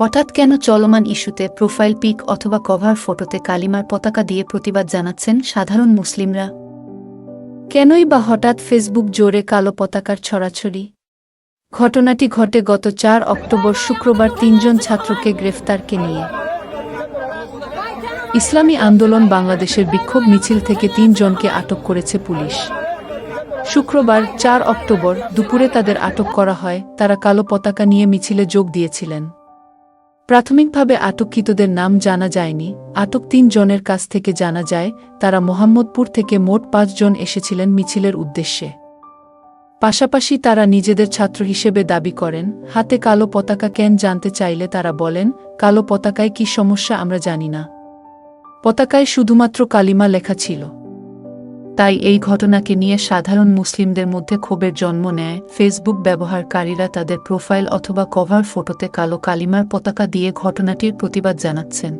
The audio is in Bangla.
হঠাৎ কেন চলমান ইস্যুতে প্রোফাইল পিক অথবা কভার ফটোতে কালিমার পতাকা দিয়ে প্রতিবাদ জানাচ্ছেন সাধারণ মুসলিমরা? কেনই বা হঠাৎ ফেসবুক জোরে কালো পতাকার ছড়াছড়ি? ঘটনাটি ঘটে গত চার অক্টোবর শুক্রবার তিনজন ছাত্রকে গ্রেফতারকে নিয়ে। ইসলামী আন্দোলন বাংলাদেশের বিক্ষোভ মিছিল থেকে তিনজনকে আটক করেছে পুলিশ। শুক্রবার চার অক্টোবর দুপুরে তাদের আটক করা হয়, তারা কালো পতাকা নিয়ে মিছিলে যোগ দিয়েছিলেন। প্রাথমিকভাবে আটককৃতদের নাম জানা যায়নি। আটক তিন জনের কাছ থেকে জানা যায়, তারা মোহাম্মদপুর থেকে মোট পাঁচজন এসেছিলেন মিছিলের উদ্দেশ্যে। পাশাপাশি তারা নিজেদের ছাত্র হিসেবে দাবি করেন, হাতে কালো পতাকা কেন জানতে চাইলে তারা বলেন, কালো পতাকায় কি সমস্যা আমরা জানি না। পতাকায় শুধুমাত্র কালিমা লেখা ছিল। তাই এই ঘটনাকে নিয়ে সাধারণ মুসলিমদের মধ্যে ক্ষোভের জন্ম নেয়। ফেসবুক ব্যবহারকারীরা তাদের প্রোফাইল অথবা কভার ফটোতে কালো কালিমার পতাকা দিয়ে ঘটনাটির প্রতিবাদ জানাচ্ছেন।